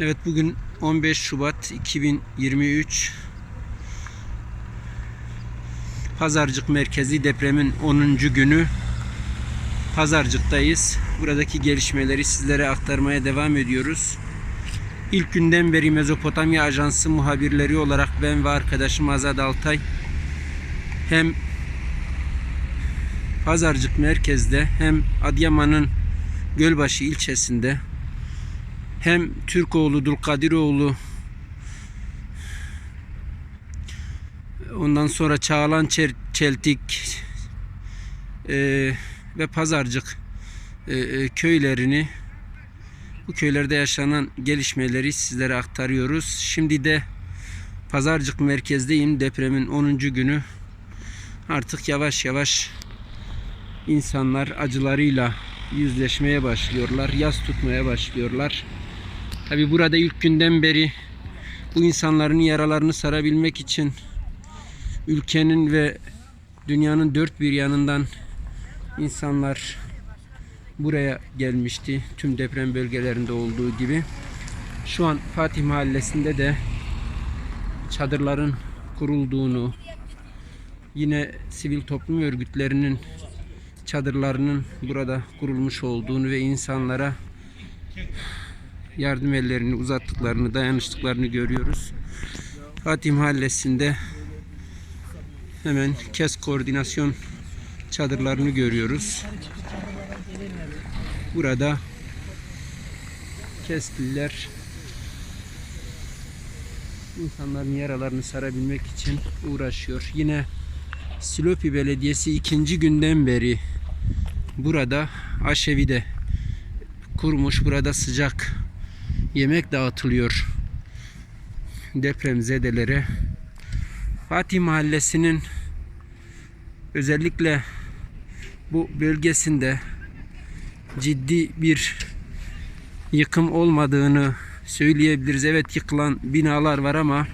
Evet bugün 15 Şubat 2023 Pazarcık merkezi depremin 10. günü Pazarcık'tayız. Buradaki gelişmeleri sizlere aktarmaya devam ediyoruz. İlk günden beri Mezopotamya Ajansı muhabirleri olarak ben ve arkadaşım Azad Altay hem Pazarcık merkezde hem Adıyaman'ın Gölbaşı ilçesinde hem Türkoğlu, Dulkadiroğlu ondan sonra Çağlan Çer- Çeltik e, ve Pazarcık e, e, köylerini bu köylerde yaşanan gelişmeleri sizlere aktarıyoruz. Şimdi de Pazarcık merkezdeyim. Depremin 10. günü. Artık yavaş yavaş insanlar acılarıyla yüzleşmeye başlıyorlar. Yas tutmaya başlıyorlar. Tabi burada ilk günden beri bu insanların yaralarını sarabilmek için ülkenin ve dünyanın dört bir yanından insanlar buraya gelmişti. Tüm deprem bölgelerinde olduğu gibi. Şu an Fatih Mahallesi'nde de çadırların kurulduğunu, yine sivil toplum örgütlerinin çadırlarının burada kurulmuş olduğunu ve insanlara yardım ellerini uzattıklarını, dayanıştıklarını görüyoruz. Fatih Mahallesi'nde hemen KES koordinasyon çadırlarını görüyoruz. Burada KES'liler insanların yaralarını sarabilmek için uğraşıyor. Yine Silopi Belediyesi ikinci günden beri burada aşevide kurmuş. Burada sıcak yemek dağıtılıyor depremzedelere. Fatih Mahallesi'nin özellikle bu bölgesinde ciddi bir yıkım olmadığını söyleyebiliriz. Evet yıkılan binalar var ama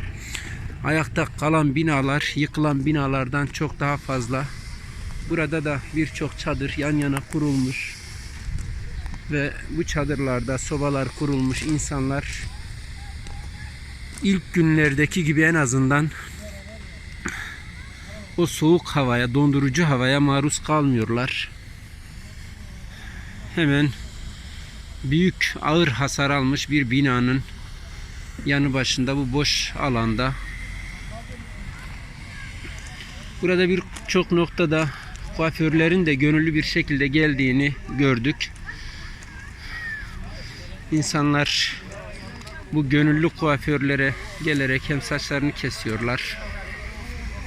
ayakta kalan binalar yıkılan binalardan çok daha fazla. Burada da birçok çadır yan yana kurulmuş ve bu çadırlarda sobalar kurulmuş insanlar ilk günlerdeki gibi en azından o soğuk havaya, dondurucu havaya maruz kalmıyorlar. Hemen büyük ağır hasar almış bir binanın yanı başında bu boş alanda burada birçok noktada kuaförlerin de gönüllü bir şekilde geldiğini gördük. İnsanlar bu gönüllü kuaförlere gelerek hem saçlarını kesiyorlar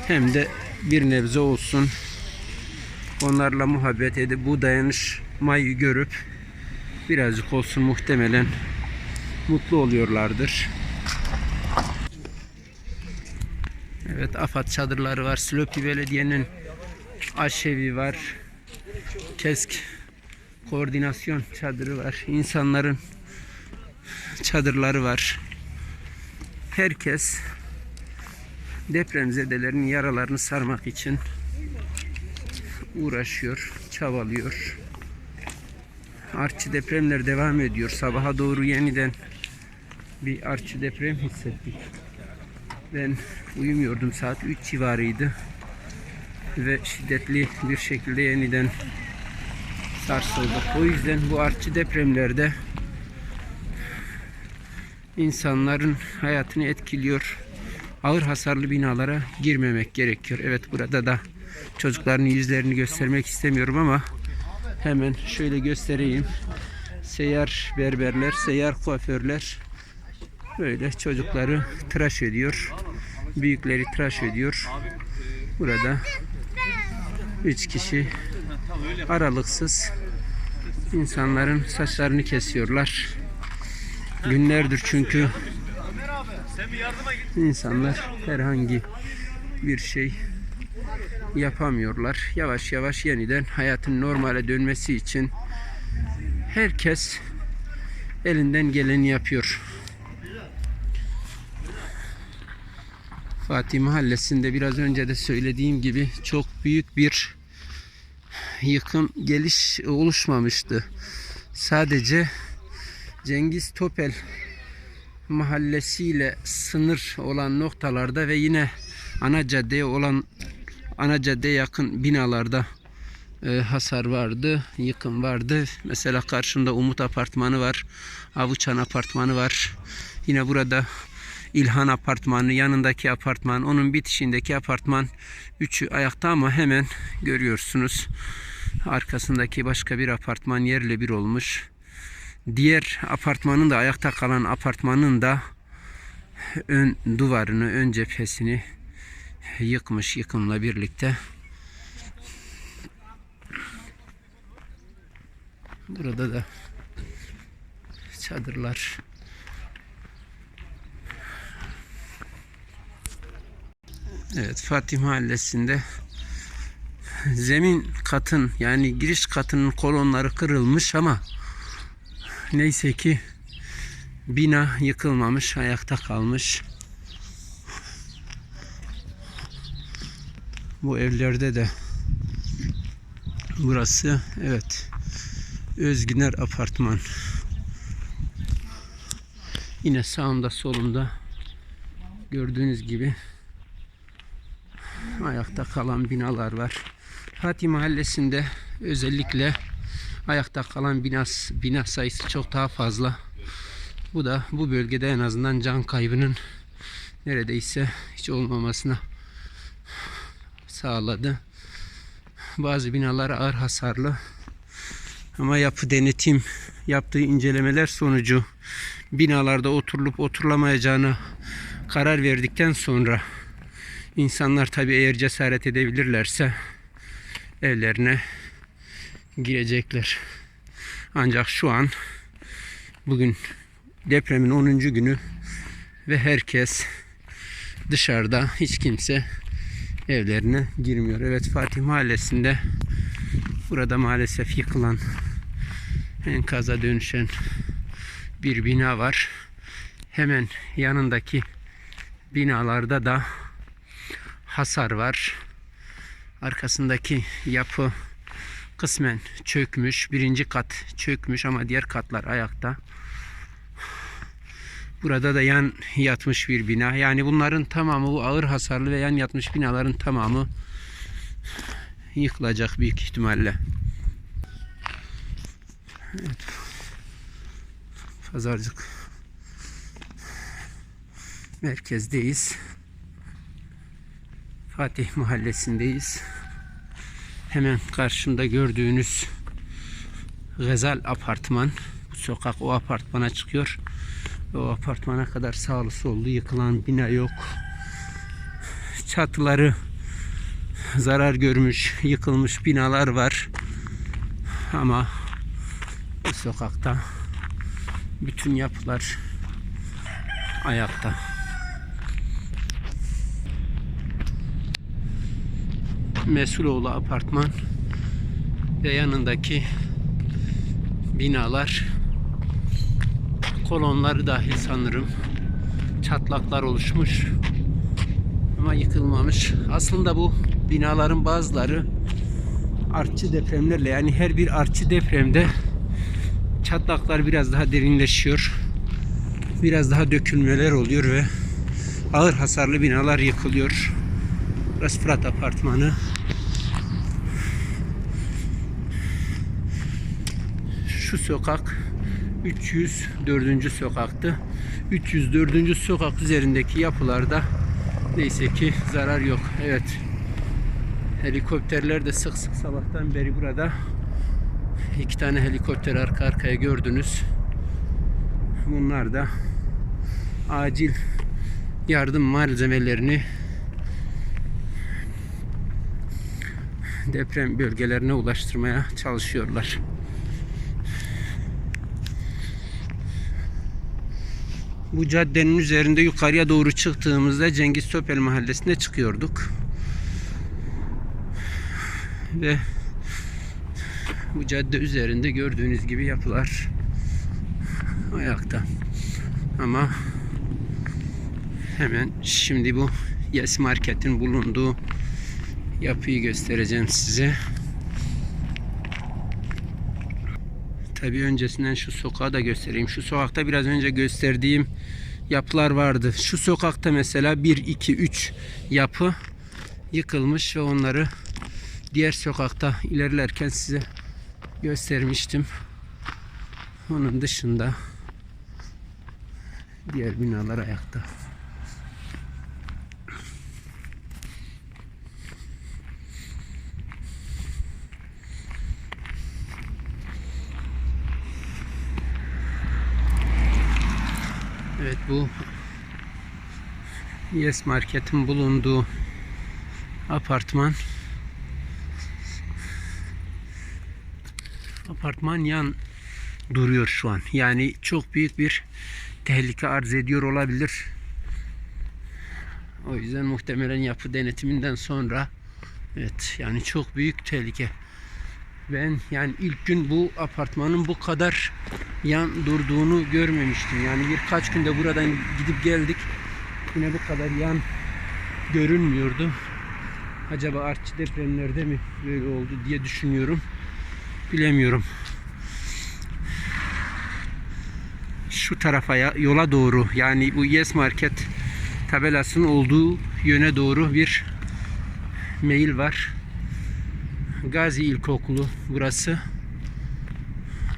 hem de bir nebze olsun onlarla muhabbet edip bu dayanışmayı görüp birazcık olsun muhtemelen mutlu oluyorlardır. Evet AFAD çadırları var. Slopi Belediye'nin aşevi var. Kesk koordinasyon çadırı var. İnsanların çadırları var. Herkes depremzedelerin yaralarını sarmak için uğraşıyor, çabalıyor. Artçı depremler devam ediyor. Sabaha doğru yeniden bir artçı deprem hissettik. Ben uyumuyordum. Saat 3 civarıydı. Ve şiddetli bir şekilde yeniden sarsıldık. O yüzden bu artçı depremlerde insanların hayatını etkiliyor. Ağır hasarlı binalara girmemek gerekiyor. Evet burada da çocukların yüzlerini göstermek istemiyorum ama hemen şöyle göstereyim. Seyyar berberler, seyyar kuaförler böyle çocukları tıraş ediyor. Büyükleri tıraş ediyor. Burada üç kişi aralıksız insanların saçlarını kesiyorlar. Günlerdir çünkü insanlar herhangi bir şey yapamıyorlar. Yavaş yavaş yeniden hayatın normale dönmesi için herkes elinden geleni yapıyor. Fatih Mahallesi'nde biraz önce de söylediğim gibi çok büyük bir yıkım geliş oluşmamıştı. Sadece Cengiz Topel mahallesiyle sınır olan noktalarda ve yine ana caddeye olan ana caddeye yakın binalarda e, hasar vardı, yıkım vardı. Mesela karşımda Umut Apartmanı var, Avuçan Apartmanı var. Yine burada İlhan Apartmanı, yanındaki apartman, onun bitişindeki apartman. Üçü ayakta ama hemen görüyorsunuz. Arkasındaki başka bir apartman yerle bir olmuş. Diğer apartmanın da ayakta kalan apartmanın da ön duvarını, ön cephesini yıkmış yıkımla birlikte. Burada da çadırlar. Evet Fatih Mahallesi'nde zemin katın yani giriş katının kolonları kırılmış ama neyse ki bina yıkılmamış ayakta kalmış. Bu evlerde de burası evet Özgüner Apartman. Yine sağımda solumda gördüğünüz gibi ayakta kalan binalar var. Fatih Mahallesi'nde özellikle ayakta kalan bina, bina sayısı çok daha fazla. Bu da bu bölgede en azından can kaybının neredeyse hiç olmamasına sağladı. Bazı binalar ağır hasarlı. Ama yapı denetim yaptığı incelemeler sonucu binalarda oturulup oturulamayacağını karar verdikten sonra insanlar tabi eğer cesaret edebilirlerse evlerine girecekler. Ancak şu an bugün depremin 10. günü ve herkes dışarıda hiç kimse evlerine girmiyor. Evet Fatih Mahallesi'nde burada maalesef yıkılan enkaza dönüşen bir bina var. Hemen yanındaki binalarda da hasar var. Arkasındaki yapı kısmen çökmüş. Birinci kat çökmüş ama diğer katlar ayakta. Burada da yan yatmış bir bina. Yani bunların tamamı bu ağır hasarlı ve yan yatmış binaların tamamı yıkılacak büyük ihtimalle. Evet. Pazarcık merkezdeyiz. Fatih Mahallesi'ndeyiz. Hemen karşımda gördüğünüz Gazal apartman. Sokak o apartmana çıkıyor. O apartmana kadar sağlı sollu yıkılan bina yok. Çatıları zarar görmüş, yıkılmış binalar var. Ama bu sokakta bütün yapılar ayakta. Mesuloğlu apartman ve yanındaki binalar kolonları dahil sanırım çatlaklar oluşmuş ama yıkılmamış. Aslında bu binaların bazıları artçı depremlerle yani her bir artçı depremde çatlaklar biraz daha derinleşiyor. Biraz daha dökülmeler oluyor ve ağır hasarlı binalar yıkılıyor. Burası Fırat Apartmanı. Şu sokak 304. sokaktı. 304. sokak üzerindeki yapılarda neyse ki zarar yok. Evet. Helikopterler de sık sık sabahtan beri burada. İki tane helikopter arka arkaya gördünüz. Bunlar da acil yardım malzemelerini deprem bölgelerine ulaştırmaya çalışıyorlar. Bu caddenin üzerinde yukarıya doğru çıktığımızda Cengiz Topel mahallesine çıkıyorduk. Ve bu cadde üzerinde gördüğünüz gibi yapılar ayakta. Ama hemen şimdi bu Yes Market'in bulunduğu yapıyı göstereceğim size. Tabii öncesinden şu sokağı da göstereyim. Şu sokakta biraz önce gösterdiğim yapılar vardı. Şu sokakta mesela 1, 2, 3 yapı yıkılmış ve onları diğer sokakta ilerlerken size göstermiştim. Onun dışında diğer binalar ayakta. Evet bu Yes Market'in bulunduğu apartman apartman yan duruyor şu an. Yani çok büyük bir tehlike arz ediyor olabilir. O yüzden muhtemelen yapı denetiminden sonra evet yani çok büyük tehlike. Ben yani ilk gün bu apartmanın bu kadar yan durduğunu görmemiştim. Yani birkaç günde buradan gidip geldik. Yine bu kadar yan görünmüyordu. Acaba artçı depremlerde mi böyle oldu diye düşünüyorum. Bilemiyorum. Şu tarafa yola doğru yani bu Yes Market tabelasının olduğu yöne doğru bir mail var. Gazi İlkokulu burası.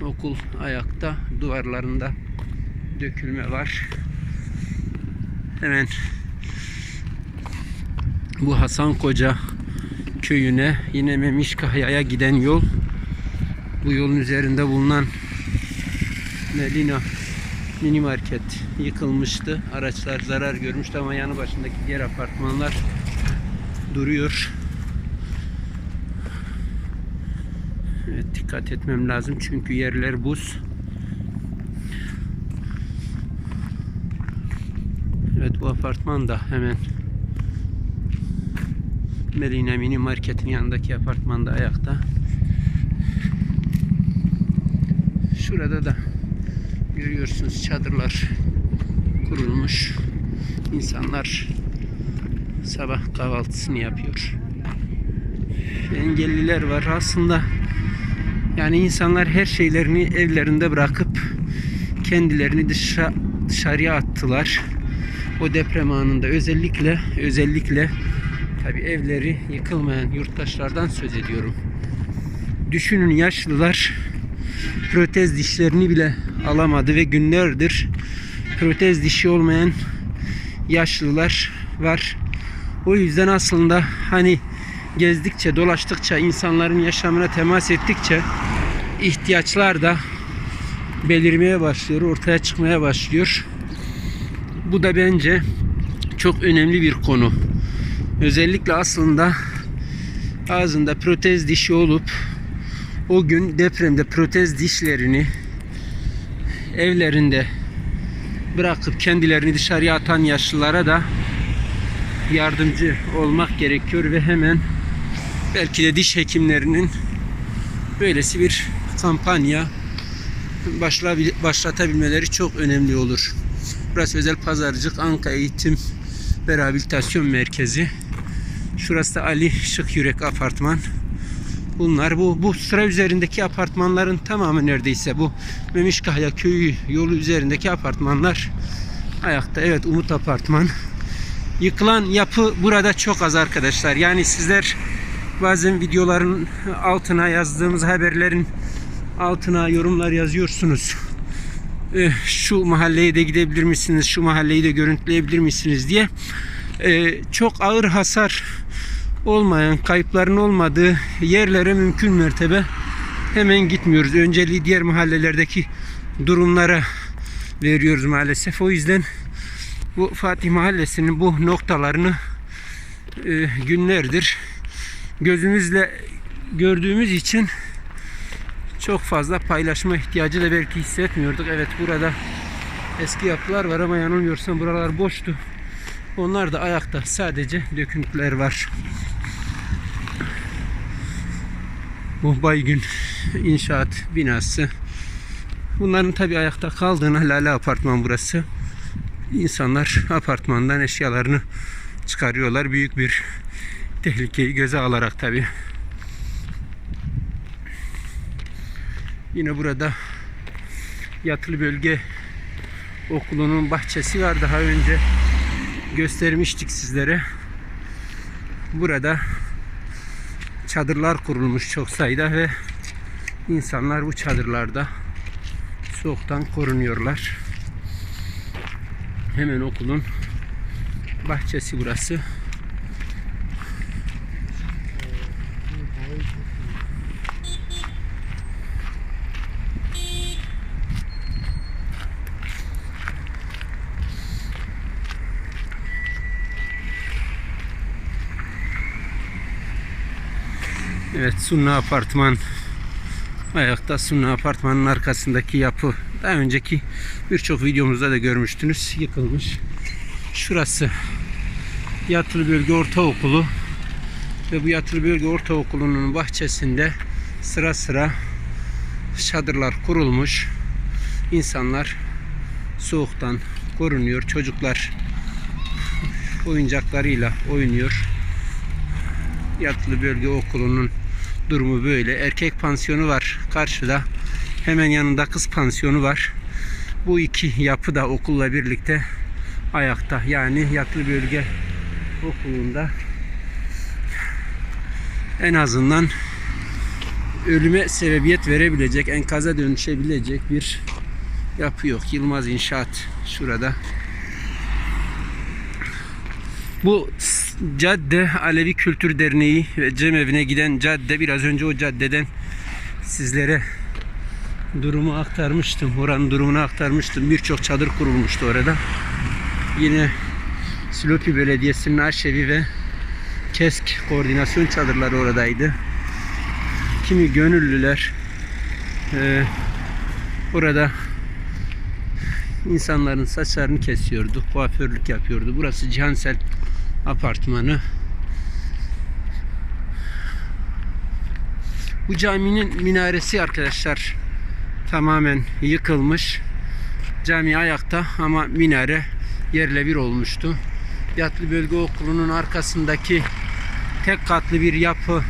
Okul ayakta. Duvarlarında dökülme var. Hemen bu Hasan Koca köyüne yine Memişkahya'ya giden yol. Bu yolun üzerinde bulunan Melina mini market yıkılmıştı. Araçlar zarar görmüştü ama yanı başındaki diğer apartmanlar duruyor. Dikkat etmem lazım çünkü yerler buz. Evet bu apartman da hemen Medine Mini Market'in yanındaki apartmanda ayakta. Şurada da görüyorsunuz çadırlar kurulmuş. İnsanlar sabah kahvaltısını yapıyor. Engelliler var. Aslında yani insanlar her şeylerini evlerinde bırakıp kendilerini dışa, dışarıya attılar. O deprem anında özellikle özellikle tabi evleri yıkılmayan yurttaşlardan söz ediyorum. Düşünün yaşlılar protez dişlerini bile alamadı ve günlerdir protez dişi olmayan yaşlılar var. O yüzden aslında hani gezdikçe, dolaştıkça, insanların yaşamına temas ettikçe ihtiyaçlar da belirmeye başlıyor, ortaya çıkmaya başlıyor. Bu da bence çok önemli bir konu. Özellikle aslında ağzında protez dişi olup o gün depremde protez dişlerini evlerinde bırakıp kendilerini dışarıya atan yaşlılara da yardımcı olmak gerekiyor ve hemen belki de diş hekimlerinin böylesi bir kampanya başla- başlatabilmeleri çok önemli olur. Burası Özel Pazarcık Anka Eğitim ve Rehabilitasyon Merkezi. Şurası da Ali Şık Yürek Apartman. Bunlar bu bu sıra üzerindeki apartmanların tamamı neredeyse bu Memişkahya köyü yolu üzerindeki apartmanlar ayakta. Evet Umut Apartman. Yıkılan yapı burada çok az arkadaşlar. Yani sizler bazen videoların altına yazdığımız haberlerin altına yorumlar yazıyorsunuz. Eh, şu mahalleye de gidebilir misiniz? Şu mahalleyi de görüntüleyebilir misiniz diye. Eh, çok ağır hasar olmayan, kayıpların olmadığı yerlere mümkün mertebe hemen gitmiyoruz. Önceliği diğer mahallelerdeki durumlara veriyoruz maalesef. O yüzden bu Fatih Mahallesi'nin bu noktalarını e, günlerdir gözümüzle gördüğümüz için çok fazla paylaşma ihtiyacı da belki hissetmiyorduk. Evet burada eski yapılar var ama yanılmıyorsam buralar boştu. Onlar da ayakta. Sadece döküntüler var. Bu Baygün inşaat binası. Bunların tabi ayakta kaldığına Lale Apartman burası. İnsanlar apartmandan eşyalarını çıkarıyorlar. Büyük bir tehlikeyi göze alarak tabi. Yine burada yatılı bölge okulunun bahçesi var. Daha önce göstermiştik sizlere. Burada çadırlar kurulmuş çok sayıda ve insanlar bu çadırlarda soğuktan korunuyorlar. Hemen okulun bahçesi burası. Evet Sunna Apartman ayakta Sunna Apartmanın arkasındaki yapı daha önceki birçok videomuzda da görmüştünüz yıkılmış. Şurası Yatılı Bölge Ortaokulu ve bu Yatılı Bölge Ortaokulu'nun bahçesinde sıra sıra çadırlar kurulmuş. İnsanlar soğuktan korunuyor. Çocuklar oyuncaklarıyla oynuyor. Yatılı Bölge Okulu'nun durumu böyle. Erkek pansiyonu var karşıda. Hemen yanında kız pansiyonu var. Bu iki yapı da okulla birlikte ayakta. Yani Yatılı Bölge Okulu'nda en azından ölüme sebebiyet verebilecek, enkaza dönüşebilecek bir yapı yok. Yılmaz İnşaat şurada. Bu cadde Alevi Kültür Derneği ve Cemevine giden cadde biraz önce o caddeden sizlere durumu aktarmıştım. Oranın durumunu aktarmıştım. Birçok çadır kurulmuştu orada. Yine Silopi Belediyesi'nin Aşevi ve KESK koordinasyon çadırları oradaydı. Kimi gönüllüler eee, orada insanların saçlarını kesiyordu, kuaförlük yapıyordu. Burası Cihansel apartmanı. Bu caminin minaresi arkadaşlar tamamen yıkılmış. Cami ayakta ama minare yerle bir olmuştu. Yatlı Bölge Okulu'nun arkasındaki tek katlı bir yapı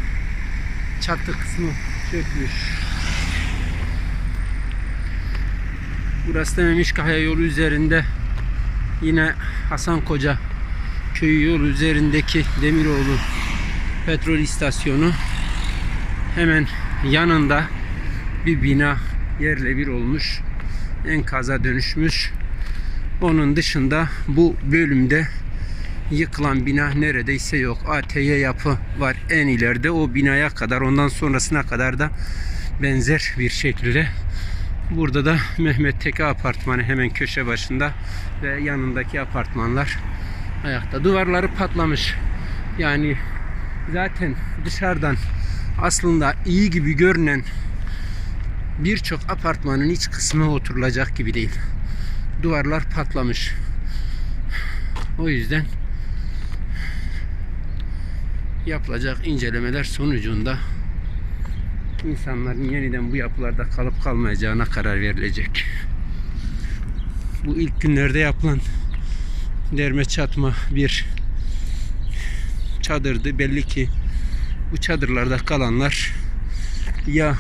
çatı kısmı çökmüş. Burası da Memişkaya yolu üzerinde yine Hasan Koca köyü yolu üzerindeki Demiroğlu petrol istasyonu. Hemen yanında bir bina yerle bir olmuş enkaza dönüşmüş. Onun dışında bu bölümde yıkılan bina neredeyse yok. ATY yapı var en ileride. O binaya kadar ondan sonrasına kadar da benzer bir şekilde. Burada da Mehmet Teke apartmanı hemen köşe başında ve yanındaki apartmanlar ayakta. Duvarları patlamış. Yani zaten dışarıdan aslında iyi gibi görünen birçok apartmanın iç kısmı oturulacak gibi değil. Duvarlar patlamış. O yüzden yapılacak incelemeler sonucunda insanların yeniden bu yapılarda kalıp kalmayacağına karar verilecek. Bu ilk günlerde yapılan derme çatma bir çadırdı. Belli ki bu çadırlarda kalanlar ya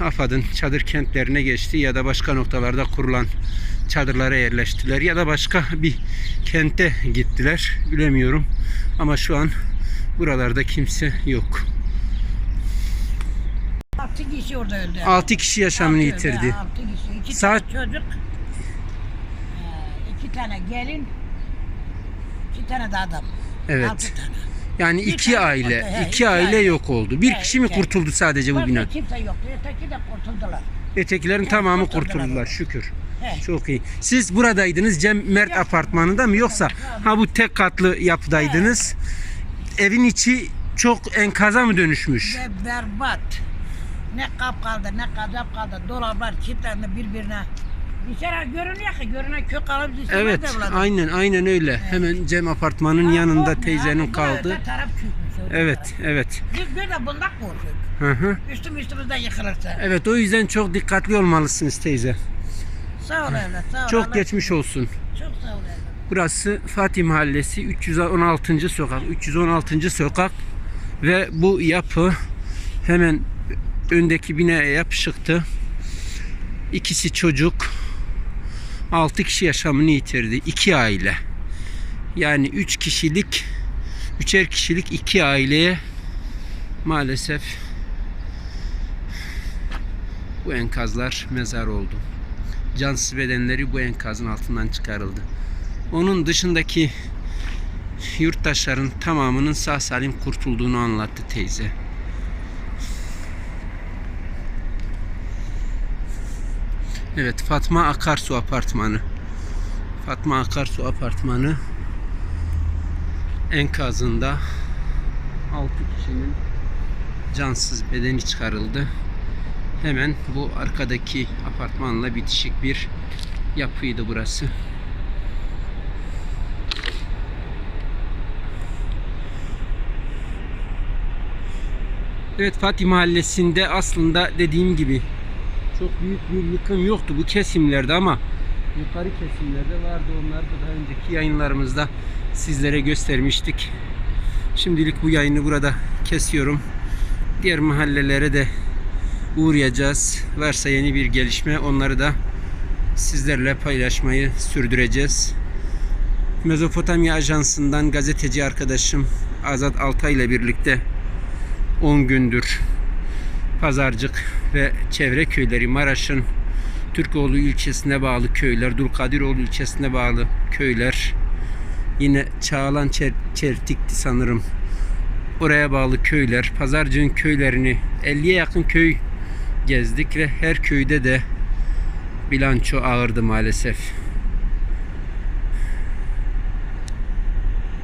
AFAD'ın çadır kentlerine geçti ya da başka noktalarda kurulan çadırlara yerleştiler ya da başka bir kente gittiler. Bilemiyorum. Ama şu an buralarda kimse yok. Altı kişi orada öldü. 6 kişi yaşamını Altı yitirdi. Altı kişi. İki Saat- tane çocuk. İki tane gelin. iki tane de adam. Evet. Altı tane. Yani Bir iki tane aile, oldu, he, iki iki aile aile. yok oldu. Bir He, kişi mi iki. kurtuldu sadece bu Başka bina? kimse yoktu. Öteki de kurtuldular. Ötekilerin tamamı kurtuldular. kurtuldular şükür. He. Çok iyi. Siz buradaydınız Cem Mert apartmanında mı yoksa ha bu tek katlı yapıdaydınız? Evin içi çok enkaza mı dönüşmüş? Ve berbat. Ne kap kaldı ne kazap kaldı. Dolaplar kilitlendi birbirine. Dışarı görünüyor ki görünen kök alıp dışarı Evet, aynen aynen öyle. Hemen Cem apartmanın yanında teyzenin kaldı. Taraf çökmüş. Evet, evet. Biz bir de bundan korkuyoruz. Hı hı. Üstüm üstümüzden yıkılırsa. Evet, o yüzden çok dikkatli olmalısınız teyze. Sağ ol evlat sağ ol. Çok Allah- geçmiş olsun. Çok sağ ol evlat. Burası Fatih Mahallesi 316. sokak. 316. sokak ve bu yapı hemen öndeki binaya yapışıktı. İkisi çocuk. 6 kişi yaşamını yitirdi. 2 aile. Yani 3 kişilik, üçer kişilik iki aileye maalesef bu enkazlar mezar oldu. Cansız bedenleri bu enkazın altından çıkarıldı. Onun dışındaki yurttaşların tamamının sağ salim kurtulduğunu anlattı teyze. Evet Fatma Akarsu apartmanı. Fatma Akarsu apartmanı enkazında 6 kişinin cansız bedeni çıkarıldı. Hemen bu arkadaki apartmanla bitişik bir yapıydı burası. Evet Fatih Mahallesi'nde aslında dediğim gibi çok büyük bir yıkım yoktu bu kesimlerde ama yukarı kesimlerde vardı. Onları da daha önceki yayınlarımızda sizlere göstermiştik. Şimdilik bu yayını burada kesiyorum. Diğer mahallelere de uğrayacağız. Varsa yeni bir gelişme onları da sizlerle paylaşmayı sürdüreceğiz. Mezopotamya Ajansı'ndan gazeteci arkadaşım Azat Altay ile birlikte 10 gündür Pazarcık ve çevre köyleri Maraş'ın Türkoğlu ilçesine bağlı köyler, Dulkadiroğlu ilçesine bağlı köyler, yine Çağlan Çer Çeltik'ti sanırım. Oraya bağlı köyler, Pazarcık'ın köylerini 50'ye yakın köy gezdik ve her köyde de bilanço ağırdı maalesef.